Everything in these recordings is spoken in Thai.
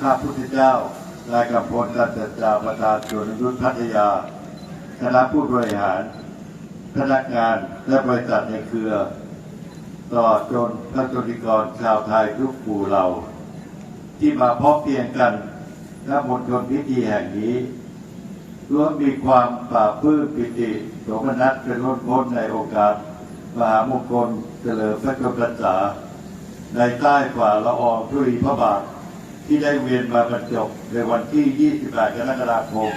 ข้าพุทธเจ้านายกำพลตันจัจาประธานสวนยุทธพัทยา คณะผู้บริหาร พนักงานและบริษัทในเครือตลอจนพระจนิกรชาวไทยทุกหมู่เหล่าที่มาพบเพียงกันณมณฑลพิธีแห่งนี้ล้วนมีความปราบปลื้มปิติโสมนัสเป็นล้นพ้นในโอกาสมหามงคลเจริญพระชนมพรรษาในใต้ฝ่าละอองธุลีพระบาท ที่ได้เวียนมาบรรจบในวันที่ 28 กรกฎาคม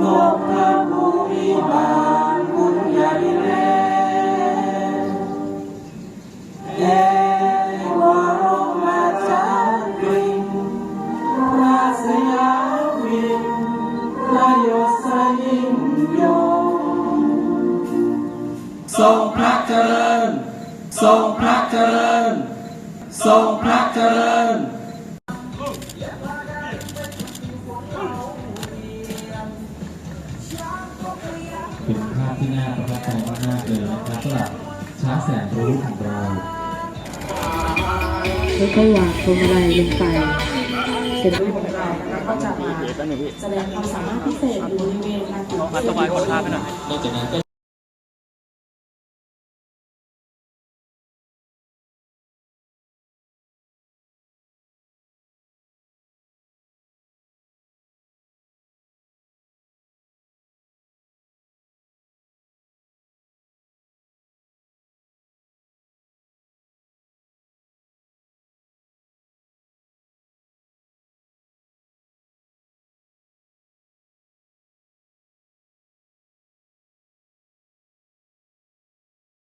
นกพระภูมิบาลบุญญาลิเล ทรงพระเจริญ ทรงพระเจริญ ทรงพระเจริญเป็นภาพที่น่าประทับใจมากๆเลยนะครับสำหรับช้างแสนรู้ของเราแล้วก็วางพวงมาลัยลงไปเสร็จของเรานะคะก็จะมาแสดงความสามารถพิเศษอยู่บริเวณลานกิจกรรมนอกจากนั้นก็